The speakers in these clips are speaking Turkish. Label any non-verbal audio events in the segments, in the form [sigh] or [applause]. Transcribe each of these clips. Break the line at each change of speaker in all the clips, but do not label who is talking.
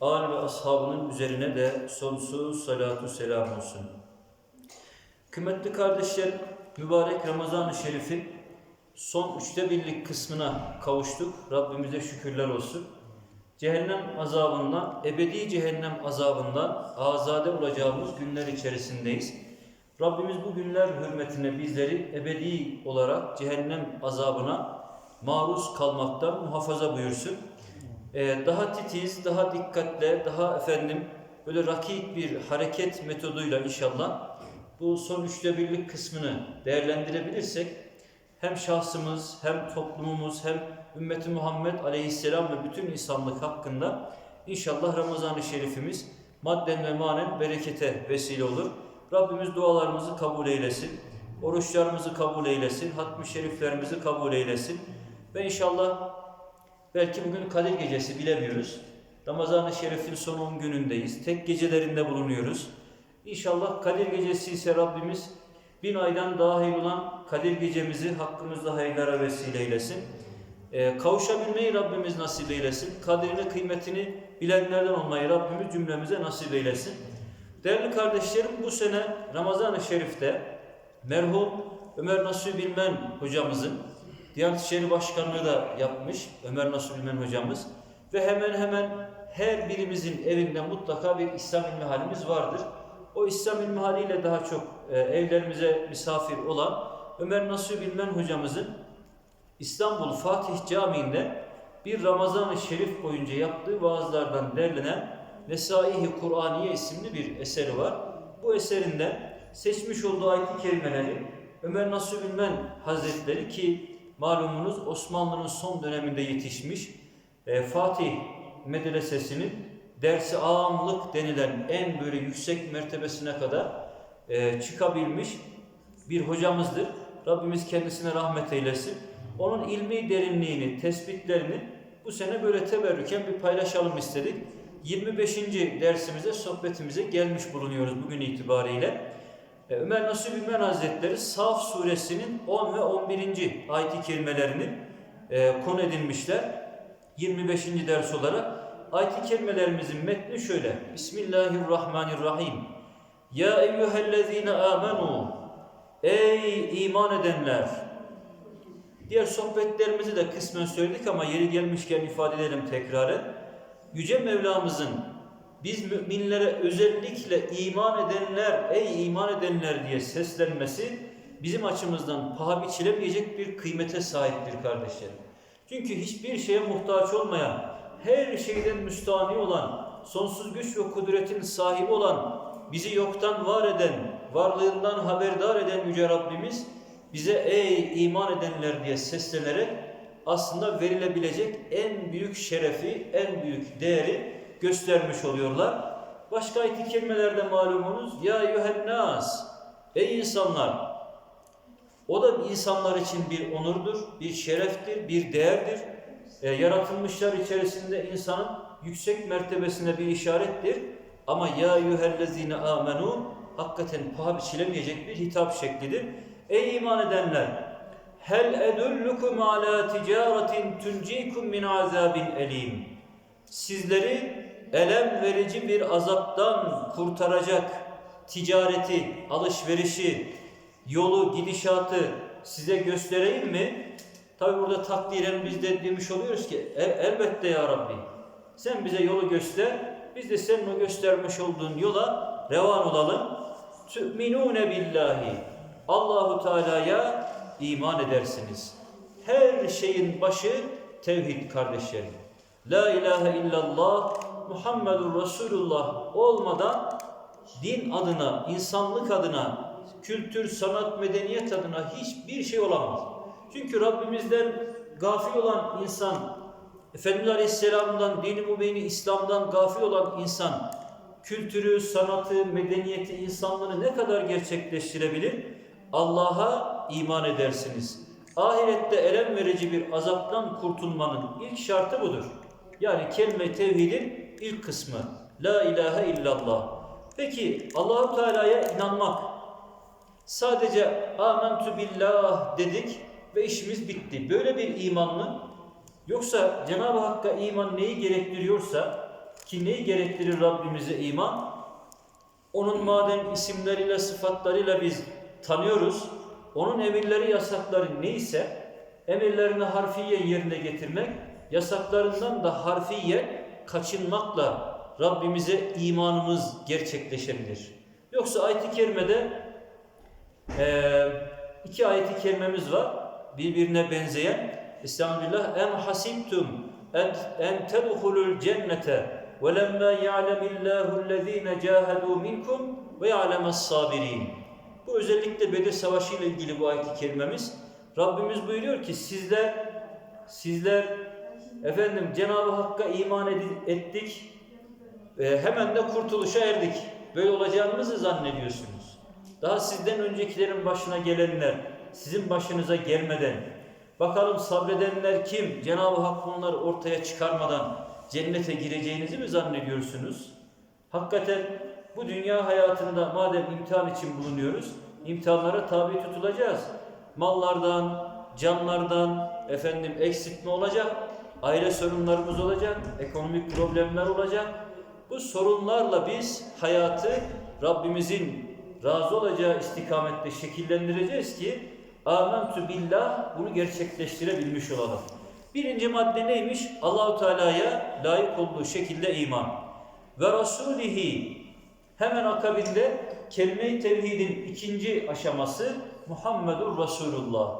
âl ve ashabının üzerine de sonsuz salatu selam olsun. Kıymetli kardeşler, mübarek Ramazan-ı Şerif'in son üçte birlik kısmına kavuştuk. Rabbimize şükürler olsun. Cehennem azabından, ebedi cehennem azabından azade olacağımız günler içerisindeyiz. Rabbimiz bu günler hürmetine bizleri ebedi olarak cehennem azabına maruz kalmaktan muhafaza buyursun. Ee, daha titiz, daha dikkatle, daha efendim böyle rakik bir hareket metoduyla inşallah bu son üçte birlik kısmını değerlendirebilirsek hem şahsımız, hem toplumumuz, hem ümmeti Muhammed aleyhisselam ve bütün insanlık hakkında inşallah Ramazan-ı Şerifimiz madden ve manen berekete vesile olur. Rabbimiz dualarımızı kabul eylesin. Oruçlarımızı kabul eylesin. Hatmi şeriflerimizi kabul eylesin. Ve inşallah belki bugün Kadir Gecesi bilemiyoruz. Ramazan-ı Şerif'in son 10 günündeyiz. Tek gecelerinde bulunuyoruz. İnşallah Kadir Gecesi ise Rabbimiz bin aydan dahil olan Kadir Gecemizi hakkımızda hayırlara vesile eylesin. Ee, kavuşabilmeyi Rabbimiz nasip eylesin. Kadrini, kıymetini bilenlerden olmayı Rabbimiz cümlemize nasip eylesin. Değerli kardeşlerim bu sene Ramazan-ı Şerif'te merhum Ömer Nasuh Bilmen hocamızın Diyanet İşleri Başkanlığı da yapmış Ömer Nasuh Bilmen hocamız ve hemen hemen her birimizin evinde mutlaka bir İslam ilmihalimiz vardır. O İslam ilmihaliyle daha çok e, evlerimize misafir olan Ömer Nasuh Bilmen hocamızın İstanbul Fatih Camii'nde bir Ramazan-ı Şerif boyunca yaptığı vaazlardan derlenen Nesaihi Kur'aniye isimli bir eseri var. Bu eserinde seçmiş olduğu ayet-i kerimeleri Ömer Nasuh Bilmen Hazretleri ki malumunuz Osmanlı'nın son döneminde yetişmiş e, Fatih Medresesi'nin dersi ağamlık denilen en böyle yüksek mertebesine kadar e, çıkabilmiş bir hocamızdır. Rabbimiz kendisine rahmet eylesin. Onun ilmi derinliğini, tespitlerini bu sene böyle teberrüken bir paylaşalım istedik. 25. dersimize, sohbetimize gelmiş bulunuyoruz bugün itibariyle. Ee, Ömer Nasuh Bilmen Hazretleri Saf suresinin 10 ve 11. ayet-i kerimelerini e, konu edinmişler. 25. ders olarak ayet-i kerimelerimizin metni şöyle. Bismillahirrahmanirrahim. Ya eyyühellezine amenu Ey iman edenler! Diğer sohbetlerimizi de kısmen söyledik ama yeri gelmişken ifade edelim tekraren. Yüce Mevlamızın biz müminlere özellikle iman edenler, ey iman edenler diye seslenmesi bizim açımızdan paha biçilemeyecek bir kıymete sahiptir kardeşlerim. Çünkü hiçbir şeye muhtaç olmayan, her şeyden müstahni olan, sonsuz güç ve kudretin sahibi olan, bizi yoktan var eden, varlığından haberdar eden Yüce Rabbimiz bize ey iman edenler diye seslenerek aslında verilebilecek en büyük şerefi, en büyük değeri göstermiş oluyorlar. Başka ayet-i kerimelerde malumunuz ya yuhennas ey insanlar o da insanlar için bir onurdur, bir şereftir, bir değerdir. E, yaratılmışlar içerisinde insanın yüksek mertebesine bir işarettir. Ama ya yuhellezine amenu hakikaten paha biçilemeyecek bir hitap şeklidir. Ey iman edenler! Hel edullukum ala ticaretin tuncikum min azabin elim. Sizleri elem verici bir azaptan kurtaracak ticareti, alışverişi, yolu, gidişatı size göstereyim mi? Tabi burada takdiren biz de demiş oluyoruz ki e, elbette ya Rabbi sen bize yolu göster biz de senin o göstermiş olduğun yola revan olalım. Tü'minune billahi Allahu Teala'ya iman edersiniz. Her şeyin başı tevhid kardeşlerim. La ilahe illallah Muhammedur Resulullah olmadan din adına, insanlık adına, kültür, sanat, medeniyet adına hiçbir şey olamaz. Çünkü Rabbimizden gafil olan insan, Efendimiz Aleyhisselam'dan, dini mübini İslam'dan gafil olan insan kültürü, sanatı, medeniyeti, insanlığı ne kadar gerçekleştirebilir? Allah'a iman edersiniz. Ahirette elem verici bir azaptan kurtulmanın ilk şartı budur. Yani kelime tevhidin ilk kısmı. La ilahe illallah. Peki Allahu Teala'ya inanmak. Sadece amentu billah dedik ve işimiz bitti. Böyle bir iman mı? Yoksa Cenab-ı Hakk'a iman neyi gerektiriyorsa ki neyi gerektirir Rabbimize iman? Onun madem isimleriyle, sıfatlarıyla biz tanıyoruz, onun emirleri, yasakları neyse emirlerini harfiye yerine getirmek, yasaklarından da harfiye kaçınmakla Rabbimize imanımız gerçekleşebilir. Yoksa ayet-i kerimede eee, iki ayet-i kerimemiz var birbirine benzeyen. Estağfirullah. Em hasibtum en, tedhulul cennete ve lemma ya'lemillahu ellezine cahadu minkum ve ya'lemes sabirin. Bu özellikle Bedir Savaşı ile ilgili bu ayet-i kerimemiz. Rabbimiz buyuruyor ki sizler sizler efendim Cenab-ı Hakk'a iman ettik e, hemen de kurtuluşa erdik. Böyle olacağımızı zannediyorsunuz. Daha sizden öncekilerin başına gelenler, sizin başınıza gelmeden, bakalım sabredenler kim? Cenab-ı Hak bunları ortaya çıkarmadan cennete gireceğinizi mi zannediyorsunuz? Hakikaten bu dünya hayatında madem imtihan için bulunuyoruz, imtihanlara tabi tutulacağız. Mallardan, canlardan, efendim eksiltme olacak, aile sorunlarımız olacak, ekonomik problemler olacak. Bu sorunlarla biz hayatı Rabbimizin razı olacağı istikamette şekillendireceğiz ki amentu billah bunu gerçekleştirebilmiş olalım. Birinci madde neymiş? Allahu Teala'ya layık olduğu şekilde iman. Ve Rasulihi hemen akabinde kelime-i tevhidin ikinci aşaması Muhammedur Resulullah.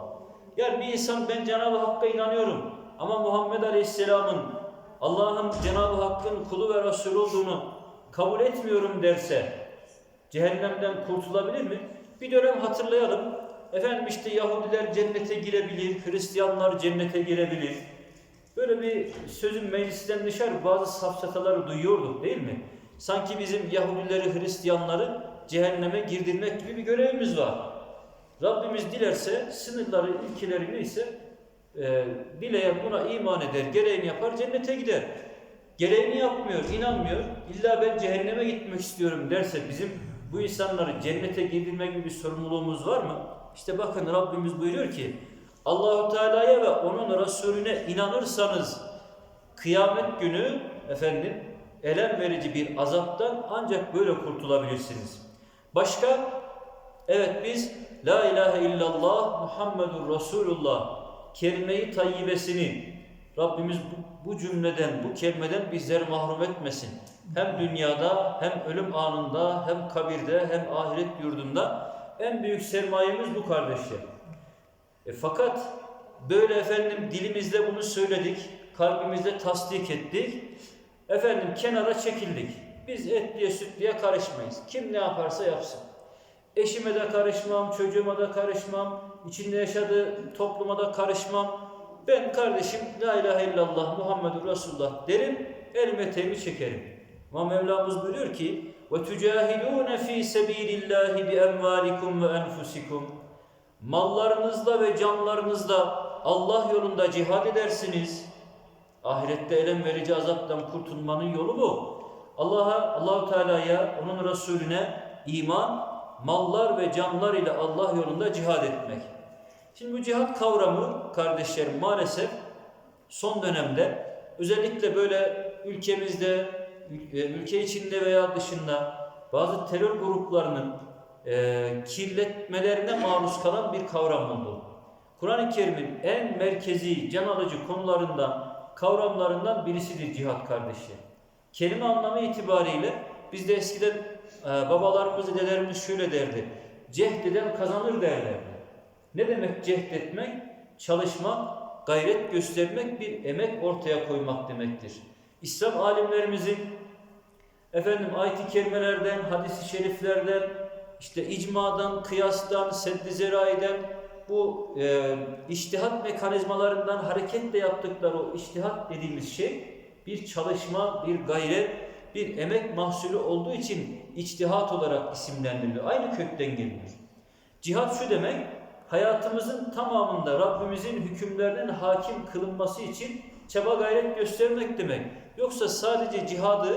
Yani bir insan ben Cenab-ı Hakk'a inanıyorum ama Muhammed Aleyhisselam'ın Allah'ın Cenab-ı Hakk'ın kulu ve Resulü olduğunu kabul etmiyorum derse cehennemden kurtulabilir mi? Bir dönem hatırlayalım. Efendim işte Yahudiler cennete girebilir, Hristiyanlar cennete girebilir. Böyle bir sözün meclisten dışarı bazı safsataları duyuyorduk değil mi? Sanki bizim Yahudileri, Hristiyanları cehenneme girdirmek gibi bir görevimiz var. Rabbimiz dilerse sınırları, ilkeleri neyse e, dileyen buna iman eder, gereğini yapar, cennete gider. Gereğini yapmıyor, inanmıyor. İlla ben cehenneme gitmek istiyorum derse bizim bu insanları cennete girdirme gibi bir sorumluluğumuz var mı? İşte bakın Rabbimiz buyuruyor ki Allahu Teala'ya ve onun Resulüne inanırsanız kıyamet günü efendim elem verici bir azaptan ancak böyle kurtulabilirsiniz. Başka evet biz La ilahe illallah Muhammedur Resulullah kelime-i tayyibesini Rabbimiz bu, bu cümleden, bu kelimeden bizleri mahrum etmesin. Hem dünyada, hem ölüm anında, hem kabirde, hem ahiret yurdunda en büyük sermayemiz bu kardeşler. E, fakat böyle efendim dilimizle bunu söyledik, kalbimizde tasdik ettik. Efendim kenara çekildik. Biz etliye sütlüye karışmayız. Kim ne yaparsa yapsın. Eşime de karışmam, çocuğuma da karışmam, içinde yaşadığı topluma da karışmam. Ben kardeşim La ilahe illallah Muhammedur Resulullah derim, elime temi çekerim. Ama Mevlamız buyuruyor ki ve tücahidûne fî sebîlillâhi bi emvâlikum ve enfusikum. Mallarınızla ve canlarınızla Allah yolunda cihad edersiniz. Ahirette elem verici azaptan kurtulmanın yolu bu. Allah'a, Allahu Teala'ya, onun Resulüne iman mallar ve canlar ile Allah yolunda cihad etmek. Şimdi bu cihat kavramı kardeşlerim maalesef son dönemde özellikle böyle ülkemizde, ül- ülke içinde veya dışında bazı terör gruplarının e, kirletmelerine maruz kalan bir kavram oldu. Kur'an-ı Kerim'in en merkezi, can alıcı konularından, kavramlarından birisidir cihat kardeşler. Kelime anlamı itibariyle biz de eskiden babalarımız, dedelerimiz şöyle derdi. Cehd eden kazanır derlerdi. Ne demek cehd etmek? Çalışmak, gayret göstermek, bir emek ortaya koymak demektir. İslam alimlerimizin efendim ayet-i kerimelerden, hadis-i şeriflerden, işte icmadan, kıyastan, seddi zeraiden bu e, iştihat mekanizmalarından hareketle yaptıkları o iştihat dediğimiz şey bir çalışma, bir gayret, bir emek mahsulü olduğu için içtihat olarak isimlendiriliyor. Aynı kökten geliyor. Cihat şu demek, hayatımızın tamamında Rabbimizin hükümlerinin hakim kılınması için çaba gayret göstermek demek. Yoksa sadece cihadı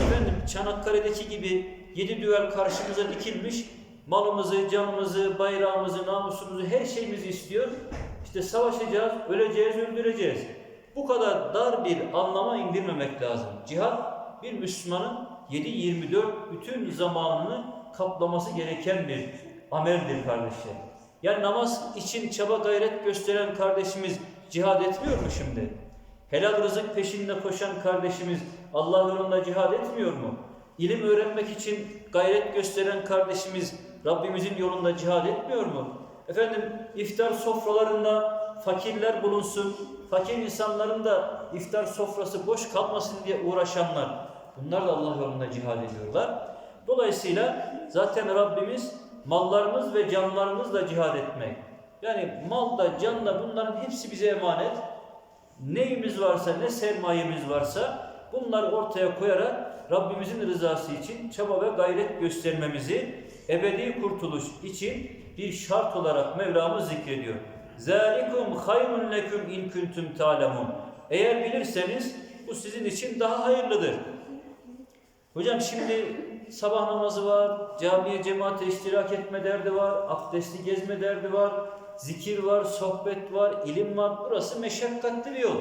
efendim Çanakkale'deki gibi yedi düvel karşımıza dikilmiş malımızı, canımızı, bayrağımızı, namusumuzu, her şeyimizi istiyor. İşte savaşacağız, öleceğiz, öldüreceğiz. Bu kadar dar bir anlama indirmemek lazım. Cihat bir Müslümanın 7-24 bütün zamanını kaplaması gereken bir ameldir kardeşler. Yani namaz için çaba gayret gösteren kardeşimiz cihad etmiyor mu şimdi? Helal rızık peşinde koşan kardeşimiz Allah yolunda cihad etmiyor mu? İlim öğrenmek için gayret gösteren kardeşimiz Rabbimizin yolunda cihad etmiyor mu? Efendim iftar sofralarında fakirler bulunsun, fakir insanların da iftar sofrası boş kalmasın diye uğraşanlar, bunlar da Allah yolunda cihad ediyorlar. Dolayısıyla zaten Rabbimiz mallarımız ve canlarımızla cihad etmek. Yani mal da can da bunların hepsi bize emanet. Neyimiz varsa, ne sermayemiz varsa bunları ortaya koyarak Rabbimizin rızası için çaba ve gayret göstermemizi ebedi kurtuluş için bir şart olarak Mevlamız zikrediyor. Zalikum hayrun leküm in kuntum ta'lemun. Eğer bilirseniz bu sizin için daha hayırlıdır. Hocam şimdi sabah namazı var, camiye cemaate iştirak etme derdi var, abdestli gezme derdi var, zikir var, sohbet var, ilim var. Burası meşakkatli bir yol.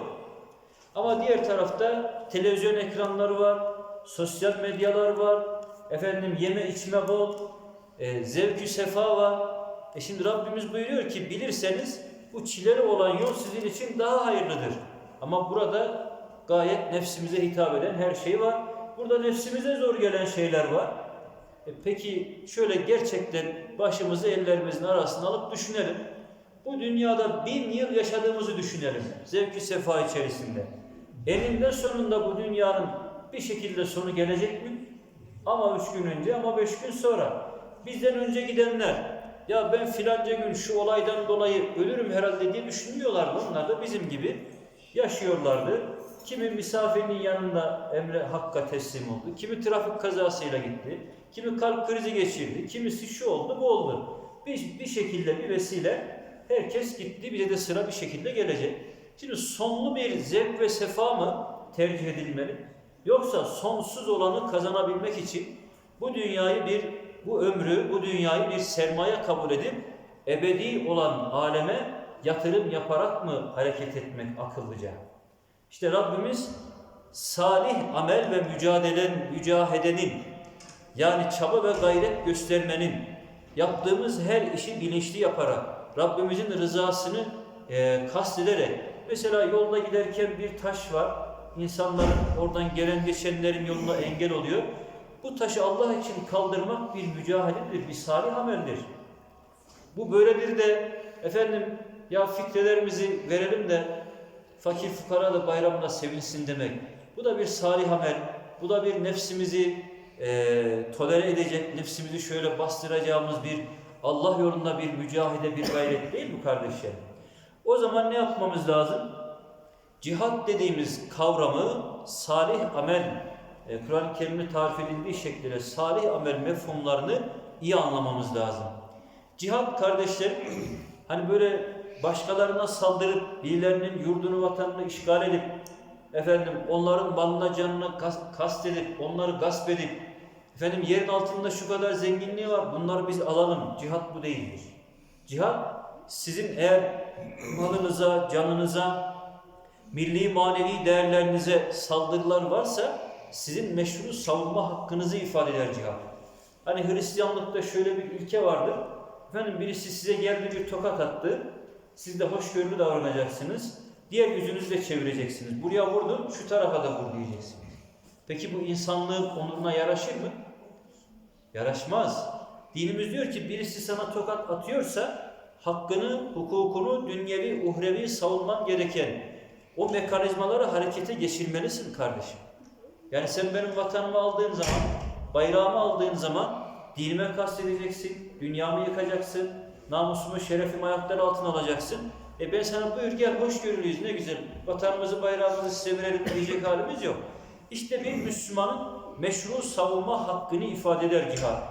Ama diğer tarafta televizyon ekranları var, sosyal medyalar var, efendim yeme içme bol, e, zevkü sefa var. E şimdi Rabbimiz buyuruyor ki bilirseniz bu çileli olan yol sizin için daha hayırlıdır. Ama burada gayet nefsimize hitap eden her şey var. Burada nefsimize zor gelen şeyler var. E peki şöyle gerçekten başımızı ellerimizin arasına alıp düşünelim. Bu dünyada bin yıl yaşadığımızı düşünelim. Zevki sefa içerisinde. Eninde sonunda bu dünyanın bir şekilde sonu gelecek mi? Ama üç gün önce ama beş gün sonra. Bizden önce gidenler ya ben filanca gün şu olaydan dolayı ölürüm herhalde diye düşünmüyorlardı. Onlar da bizim gibi yaşıyorlardı. Kimi misafirinin yanında emre hakka teslim oldu. Kimi trafik kazasıyla gitti. Kimi kalp krizi geçirdi. Kimisi şu oldu bu oldu. Bir, bir şekilde bir vesile herkes gitti. Bize de sıra bir şekilde gelecek. Şimdi sonlu bir zevk ve sefa mı tercih edilmeli? Yoksa sonsuz olanı kazanabilmek için bu dünyayı bir, bu ömrü, bu dünyayı bir sermaye kabul edip ebedi olan aleme yatırım yaparak mı hareket etmek akıllıca? İşte Rabbimiz salih amel ve mücadelen, mücahedenin yani çaba ve gayret göstermenin yaptığımız her işi bilinçli yaparak Rabbimizin rızasını e, kastederek mesela yolda giderken bir taş var insanların oradan gelen geçenlerin yoluna engel oluyor. Bu taşı Allah için kaldırmak bir mücahededir, bir salih ameldir. Bu böyledir de efendim ya fikrelerimizi verelim de fakir fukara da bayramla sevinsin demek. Bu da bir salih amel. Bu da bir nefsimizi e, tolere edecek, nefsimizi şöyle bastıracağımız bir Allah yolunda bir mücahide, bir gayret değil mi kardeşlerim? O zaman ne yapmamız lazım? Cihat dediğimiz kavramı salih amel, e, Kur'an-ı Kerim'de tarif edildiği şekilde salih amel mefhumlarını iyi anlamamız lazım. Cihat kardeşlerim, [clears throat] hani böyle başkalarına saldırıp birilerinin yurdunu vatanını işgal edip efendim onların malına canına kast edip onları gasp edip efendim yerin altında şu kadar zenginliği var bunları biz alalım. Cihat bu değildir. Cihat sizin eğer malınıza, canınıza, milli manevi değerlerinize saldırılar varsa sizin meşru savunma hakkınızı ifade eder cihat. Hani Hristiyanlıkta şöyle bir ilke vardır. Efendim birisi size geldi bir tokat attı. Siz de hoşgörülü davranacaksınız. Diğer yüzünüzle çevireceksiniz. Buraya vurdum, şu tarafa da vur diyeceksiniz. Peki bu insanlığın onuruna yaraşır mı? Yaraşmaz. Dinimiz diyor ki birisi sana tokat atıyorsa hakkını, hukukunu, dünyevi, uhrevi savunman gereken o mekanizmaları harekete geçirmelisin kardeşim. Yani sen benim vatanımı aldığın zaman, bayrağımı aldığın zaman dinime kastedeceksin, dünyamı yıkacaksın, namusumu, şerefimi ayaklar altına alacaksın. E ben sana buyur gel hoşgörülüyüz ne güzel. Vatanımızı, bayrağımızı size verelim diyecek [laughs] halimiz yok. İşte bir Müslümanın meşru savunma hakkını ifade eder cihad.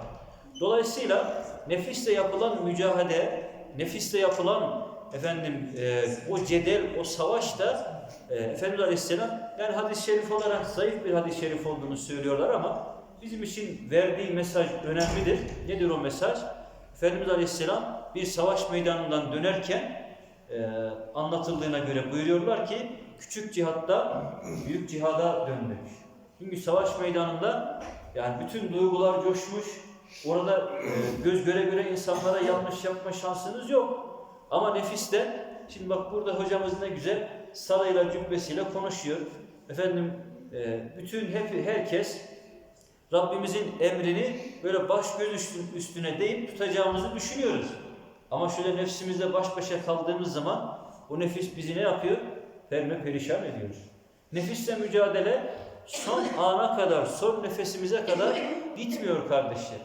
Dolayısıyla nefisle yapılan mücadele, nefisle yapılan efendim e, o cedel, o savaş da e, Efendimiz Aleyhisselam yani hadis-i şerif olarak zayıf bir hadis-i şerif olduğunu söylüyorlar ama bizim için verdiği mesaj önemlidir. Nedir o mesaj? Efendimiz Aleyhisselam bir savaş meydanından dönerken e, anlatıldığına göre buyuruyorlar ki küçük cihatta büyük cihada döndük. Çünkü savaş meydanında yani bütün duygular coşmuş. Orada e, göz göre göre insanlara yanlış yapma şansınız yok. Ama nefiste şimdi bak burada hocamız ne güzel sarayla cübbesiyle konuşuyor. Efendim e, bütün hep herkes Rabbimizin emrini böyle baş göz üstün- üstüne deyip tutacağımızı düşünüyoruz. Ama şöyle nefsimizle baş başa kaldığımız zaman o nefis bizi ne yapıyor? Perme perişan ediyor. Nefisle mücadele son ana kadar, son nefesimize kadar bitmiyor kardeşler.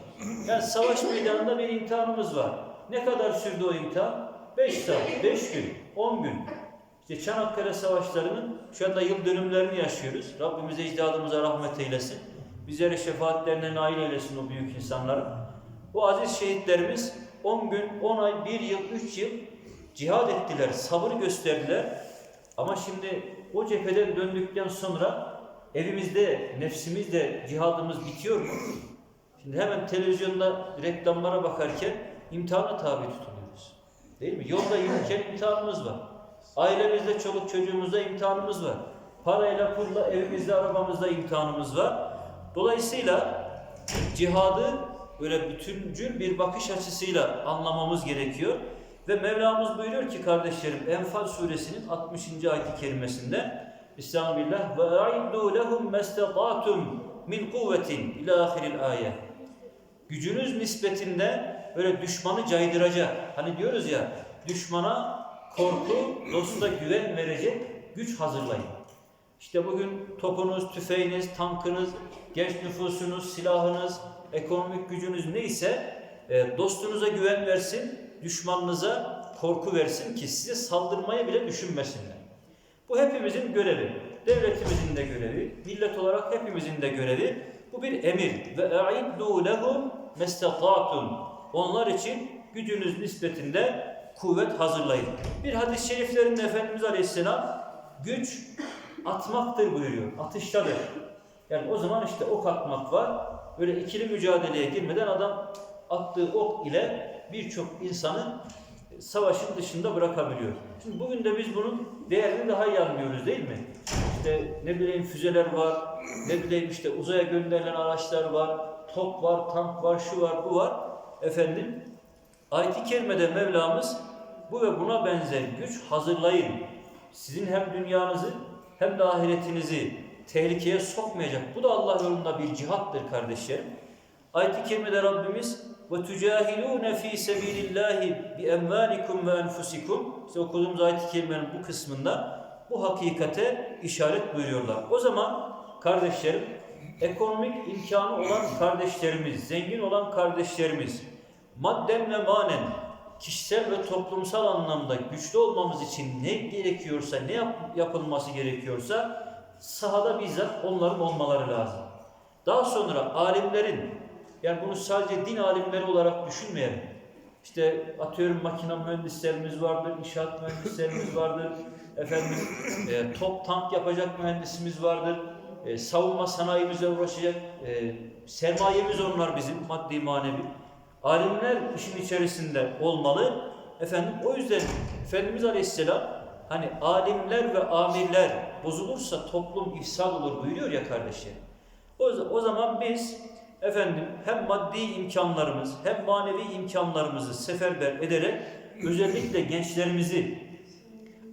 Yani savaş meydanında bir imtihanımız var. Ne kadar sürdü o imtihan? 5 saat, 5 gün, 10 gün. İşte Çanakkale Savaşları'nın şu anda yıl dönümlerini yaşıyoruz. Rabbimize ecdadımıza rahmet eylesin. Bizlere şefaatlerine nail eylesin o büyük insanların. Bu aziz şehitlerimiz 10 gün, 10 ay, 1 yıl, 3 yıl cihad ettiler, sabır gösterdiler. Ama şimdi o cepheden döndükten sonra evimizde, nefsimizde cihadımız bitiyor mu? Şimdi hemen televizyonda reklamlara bakarken imtihana tabi tutuluyoruz. Değil mi? Yolda yürürken imtihanımız var. Ailemizde, çoluk çocuğumuzda imtihanımız var. Parayla, pulla, evimizde, arabamızda imtihanımız var. Dolayısıyla cihadı böyle bütüncül bir bakış açısıyla anlamamız gerekiyor. Ve Mevlamız buyuruyor ki kardeşlerim Enfal suresinin 60. ayet-i kerimesinde Estağfirullah ve aiddu lehum mestatatum min kuvvetin ila ahiril ayet. Gücünüz nispetinde böyle düşmanı caydıracak. Hani diyoruz ya düşmana korku, dosta güven verecek güç hazırlayın. İşte bugün topunuz, tüfeğiniz, tankınız, genç nüfusunuz, silahınız, ekonomik gücünüz neyse e, dostunuza güven versin, düşmanınıza korku versin ki size saldırmaya bile düşünmesinler. Bu hepimizin görevi. Devletimizin de görevi, millet olarak hepimizin de görevi. Bu bir emir. Ve a'iddu lehum mestata'tum. Onlar için gücünüz nispetinde kuvvet hazırlayın. Bir hadis-i şeriflerinde Efendimiz Aleyhisselam güç atmaktır buyuruyor. Atıştadır. Yani o zaman işte ok atmak var. Böyle ikili mücadeleye girmeden adam attığı ok ile birçok insanı savaşın dışında bırakabiliyor. Şimdi bugün de biz bunun değerini daha iyi anlıyoruz değil mi? İşte ne bileyim füzeler var, ne bileyim işte uzaya gönderilen araçlar var, top var, tank var, şu var, bu var. Efendim, ayet-i kerimede Mevlamız bu ve buna benzer güç hazırlayın. Sizin hem dünyanızı hem de ahiretinizi tehlikeye sokmayacak. Bu da Allah yolunda bir cihattır kardeşlerim. Ayet-i kerimede Rabbimiz ve tücahilûne fî sebîlillâhi bi emvâlikum ve enfusikum işte okuduğumuz ayet-i kerimenin bu kısmında bu hakikate işaret buyuruyorlar. O zaman kardeşlerim ekonomik imkanı olan kardeşlerimiz, zengin olan kardeşlerimiz madden ve manen kişisel ve toplumsal anlamda güçlü olmamız için ne gerekiyorsa, ne yap- yapılması gerekiyorsa sahada bizzat onların olmaları lazım. Daha sonra alimlerin, yani bunu sadece din alimleri olarak düşünmeyelim. İşte atıyorum makine mühendislerimiz vardır, inşaat mühendislerimiz vardır, efendim e, top tank yapacak mühendisimiz vardır, e, savunma sanayimizle uğraşacak, e, sermayemiz onlar bizim maddi manevi. Alimler işin içerisinde olmalı. Efendim o yüzden Efendimiz Aleyhisselam hani alimler ve amirler bozulursa toplum ifsad olur buyuruyor ya kardeşlerim. O, o zaman biz efendim hem maddi imkanlarımız hem manevi imkanlarımızı seferber ederek özellikle gençlerimizi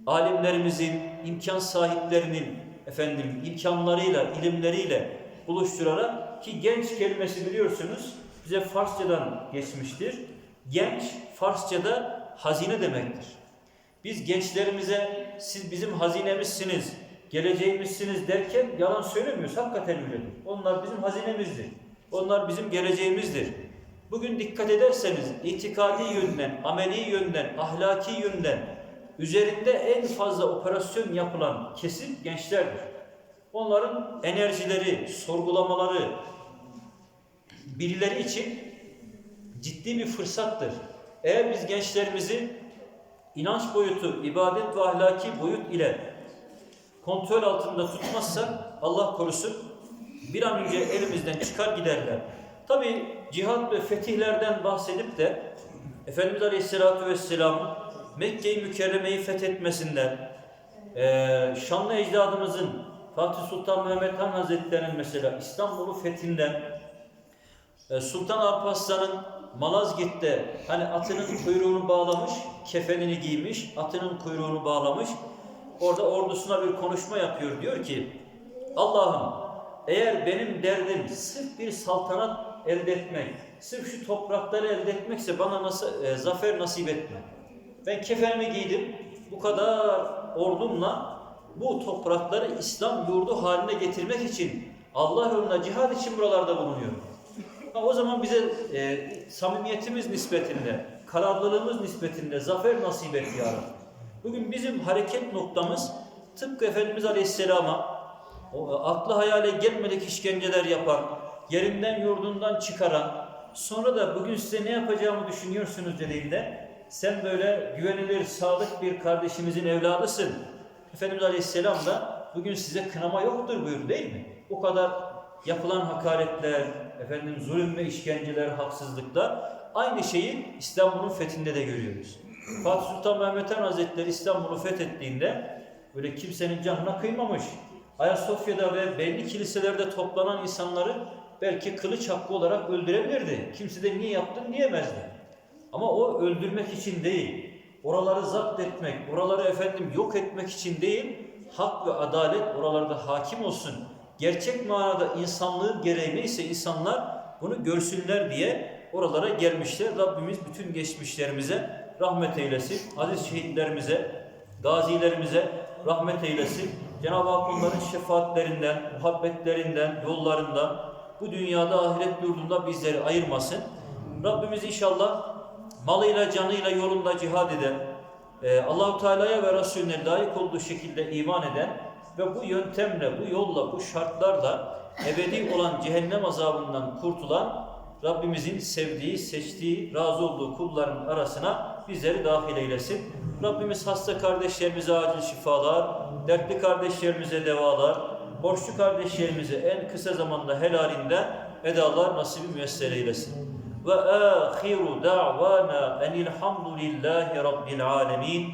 alimlerimizin, imkan sahiplerinin efendim imkanlarıyla, ilimleriyle buluşturarak ki genç kelimesi biliyorsunuz bize Farsçadan geçmiştir. Genç Farsçada hazine demektir. Biz gençlerimize siz bizim hazinemizsiniz, geleceğimizsiniz derken yalan söylemiyoruz. Hakikaten öyledir. Onlar bizim hazinemizdir. Onlar bizim geleceğimizdir. Bugün dikkat ederseniz itikadi yönden, ameli yönden, ahlaki yönden üzerinde en fazla operasyon yapılan kesim gençlerdir. onların enerjileri, sorgulamaları birileri için ciddi bir fırsattır. Eğer biz gençlerimizi inanç boyutu, ibadet ve ahlaki boyut ile kontrol altında tutmazsak Allah korusun bir an önce elimizden çıkar giderler. Tabi cihat ve fetihlerden bahsedip de Efendimiz Aleyhisselatü Vesselam'ın Mekke-i Mükerreme'yi fethetmesinden, eee, şanlı ecdadımızın Fatih Sultan Mehmet Han Hazretleri'nin mesela İstanbul'u fethinden, e, Sultan Alparslan'ın Malazgirt'te hani atının kuyruğunu bağlamış, kefenini giymiş, atının kuyruğunu bağlamış. Orada ordusuna bir konuşma yapıyor. Diyor ki Allah'ım eğer benim derdim sırf bir saltanat elde etmek, sırf şu toprakları elde etmekse bana nasıl e, zafer nasip etme. Ben kefenimi giydim. Bu kadar ordumla bu toprakları İslam yurdu haline getirmek için Allah yolunda cihad için buralarda bulunuyorum. Ha, o zaman bize e, samimiyetimiz nispetinde, kararlılığımız nispetinde zafer nasip et ya. Bugün bizim hareket noktamız tıpkı Efendimiz Aleyhisselam'a o, aklı hayale gelmedik işkenceler yapan, yerinden yurdundan çıkaran, sonra da bugün size ne yapacağımı düşünüyorsunuz dediğinde sen böyle güvenilir, sadık bir kardeşimizin evladısın. Efendimiz Aleyhisselam da bugün size kınama yoktur buyur değil mi? O kadar yapılan hakaretler, efendim zulüm ve işkenceler, haksızlıklar aynı şeyi İstanbul'un fethinde de görüyoruz. Fatih Sultan Mehmet Han Hazretleri İstanbul'u fethettiğinde böyle kimsenin canına kıymamış. Ayasofya'da ve belli kiliselerde toplanan insanları belki kılıç hakkı olarak öldürebilirdi. Kimse de niye yaptın diyemezdi. Ama o öldürmek için değil, oraları zapt etmek, oraları efendim yok etmek için değil, hak ve adalet oralarda hakim olsun. Gerçek manada insanlığın gereği neyse insanlar bunu görsünler diye oralara gelmişler. Rabbimiz bütün geçmişlerimize rahmet eylesin. Aziz şehitlerimize, gazilerimize rahmet eylesin. Cenab-ı Hak onların şefaatlerinden, muhabbetlerinden, yollarından bu dünyada ahiret yurdunda bizleri ayırmasın. Rabbimiz inşallah malıyla canıyla yolunda cihad eden, e, Allahu Teala'ya ve Resulüne layık olduğu şekilde iman eden ve bu yöntemle, bu yolla, bu şartlarla ebedi olan cehennem azabından kurtulan Rabbimizin sevdiği, seçtiği, razı olduğu kulların arasına bizleri dahil eylesin. Rabbimiz hasta kardeşlerimize acil şifalar, dertli kardeşlerimize devalar, borçlu kardeşlerimize en kısa zamanda helalinden edalar nasibi müyesser eylesin. Ve ahiru da'vana enilhamdülillahi rabbil alemin.